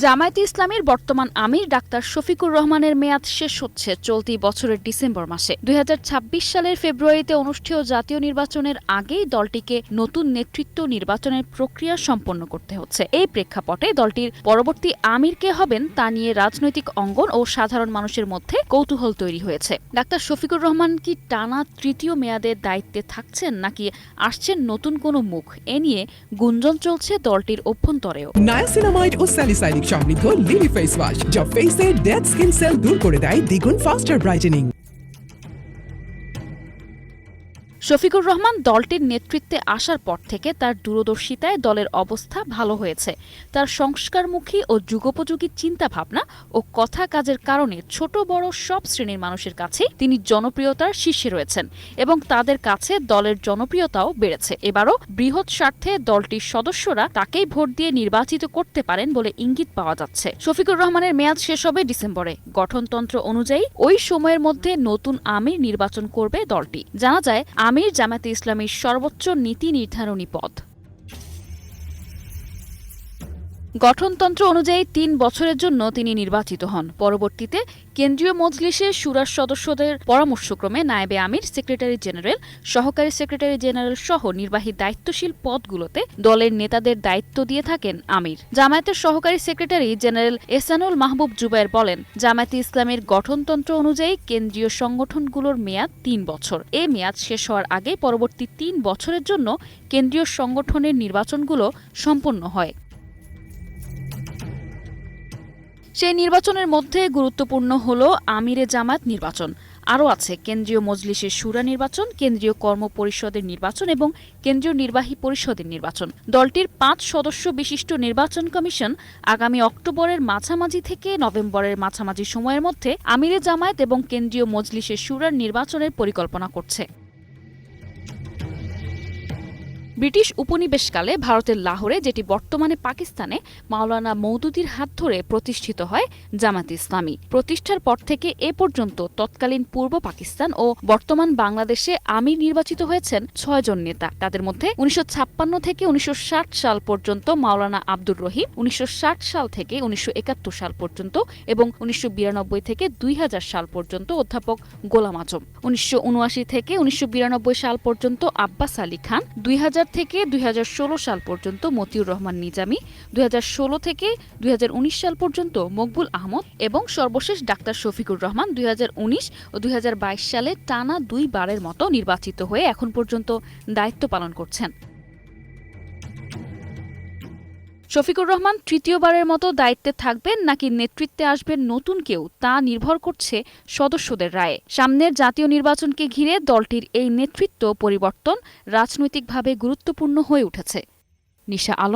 জামায়াতে ইসলামের বর্তমান আমির ডাক্তার শফিকুর রহমানের মেয়াদ শেষ হচ্ছে চলতি বছরের ডিসেম্বর মাসে। দুই হাজার ছাব্বিশ সালের ফেব্রুয়ারিতে অনুষ্ঠেয় জাতীয় নির্বাচনের আগেই দলটিকে নতুন নেতৃত্ব নির্বাচনের প্রক্রিয়া সম্পন্ন করতে হচ্ছে। এই প্রেক্ষাপটে দলটির পরবর্তী আমির কে হবেন তা নিয়ে রাজনৈতিক অঙ্গন ও সাধারণ মানুষের মধ্যে কৌতূহল তৈরি হয়েছে। ডাক্তার শফিকুর রহমান কি টানা তৃতীয় মেয়াদের দায়িত্বে থাকছেন নাকি আসছেন নতুন কোনো মুখ? এ নিয়ে গুঞ্জন চলছে দলটির অভ্যন্তরেও। নায়াসিনামাইড ও স্যালিসাইলিক সমৃদ্ধ লিলি ফেস ওয়াশ যা ফেসের ডেড স্কিন সেল দূর করে দেয় দ্বিগুণ ফাস্টার ব্রাইটেনিং শফিকুর রহমান দলটির নেতৃত্বে আসার পর থেকে তার দূরদর্শিতায় দলের অবস্থা ভালো হয়েছে। তার সংস্কারমুখী ও যুগোপযোগী চিন্তাভাবনা ও কথা কাজের কারণে ছোট বড় সব শ্রেণির মানুষের কাছেই তিনি জনপ্রিয়তার শীর্ষে রয়েছেন এবং তাদের কাছে দলের জনপ্রিয়তাও বেড়েছে। এবারও বৃহৎ স্বার্থে দলটির সদস্যরা তাকেই ভোট দিয়ে নির্বাচিত করতে পারেন বলে ইঙ্গিত পাওয়া যাচ্ছে। শফিকুর রহমানের মেয়াদ শেষ হবে ডিসেম্বরে। গঠনতন্ত্র অনুযায়ী ওই সময়ের মধ্যে নতুন আমির নির্বাচন করবে দলটি। জানা যায় আমির জামাতে ইসলামের সর্বোচ্চ নীতি নির্ধারণী পদ। গঠনতন্ত্র অনুযায়ী তিন বছরের জন্য তিনি নির্বাচিত হন। পরবর্তীতে কেন্দ্রীয় মজলিসের সুরার সদস্যদের পরামর্শক্রমে নায়েবে আমির, সেক্রেটারি জেনারেল, সহকারী সেক্রেটারি জেনারেল সহ নির্বাহী দায়িত্বশীল পদগুলোতে দলের নেতাদের দায়িত্ব দিয়ে থাকেন আমির। জামায়াতের সহকারী সেক্রেটারি জেনারেল এসানুল মাহবুব জুবায়ের বলেন, জামায়াতে ইসলামের গঠনতন্ত্র অনুযায়ী কেন্দ্রীয় সংগঠনগুলোর মেয়াদ তিন বছর। এ মেয়াদ শেষ হওয়ার আগে পরবর্তী তিন বছরের জন্য কেন্দ্রীয় সংগঠনের নির্বাচনগুলো সম্পন্ন হয়। সেই নির্বাচনের মধ্যে গুরুত্বপূর্ণ হল আমিরে জামাত নির্বাচন। আরও আছে, কেন্দ্রীয় মজলিসের সুরা নির্বাচন, কেন্দ্রীয় কর্ম পরিষদের নির্বাচন এবং কেন্দ্রীয় নির্বাহী পরিষদের নির্বাচন। দলটির পাঁচ সদস্য বিশিষ্ট নির্বাচন কমিশন আগামী অক্টোবরের মাঝামাঝি থেকে নভেম্বরের মাঝামাঝি সময়ের মধ্যে আমিরে জামায়াত এবং কেন্দ্রীয় মজলিসের সুরার নির্বাচনের পরিকল্পনা করছে। ব্রিটিশ উপনিবেশকালে ভারতের লাহোরে, যেটি বর্তমানে পাকিস্তানে, মাওলানা মৌদুদির হাত ধরে প্রতিষ্ঠিত হয় জামাত ইসলামী। প্রতিষ্ঠার পর থেকে এ পর্যন্ত তৎকালীন পূর্ব পাকিস্তান ও বর্তমান বাংলাদেশে আমির নির্বাচিত হয়েছেন ছয়জন নেতা। তাদের মধ্যে উনিশশো ছাপ্পান্ন থেকে উনিশশো ষাট সাল পর্যন্ত মাওলানা আব্দুর রহিম, উনিশশো ষাট সাল থেকে উনিশশো একাত্তর সাল পর্যন্ত এবং উনিশশো বিরানব্বই থেকে দুই হাজার সাল পর্যন্ত অধ্যাপক গোলাম আজম। উনিশশো উনআশি থেকে উনিশশো বিরানব্বই সাল পর্যন্ত আব্বাস আলী খান, দুই হাজার থেকে দুই হাজার ষোলো সাল পর্যন্ত মতিউর রহমান নিজামী, দুই হাজার ষোলো থেকে দুই হাজার উনিশ সাল পর্যন্ত মকবুল আহমদ এবং সর্বশেষ ডাক্তার শফিকুর রহমান দুই হাজার উনিশ ও দুই হাজার বাইশ সালে টানা দুই বারের মতো নির্বাচিত হয়ে এখন পর্যন্ত দায়িত্ব পালন করছেন। শফিকুর রহমান তৃতীয়বারের মতো দায়িত্বে থাকবেন নাকি নেতৃত্বে আসবেন নতুন কেউ তা নির্ভর করছে সদস্যদের রায়ে। সামনের জাতীয় নির্বাচনকে ঘিরে দলটির এই নেতৃত্ব পরিবর্তন রাজনৈতিকভাবে গুরুত্বপূর্ণ হয়ে উঠেছে। নিশা আলম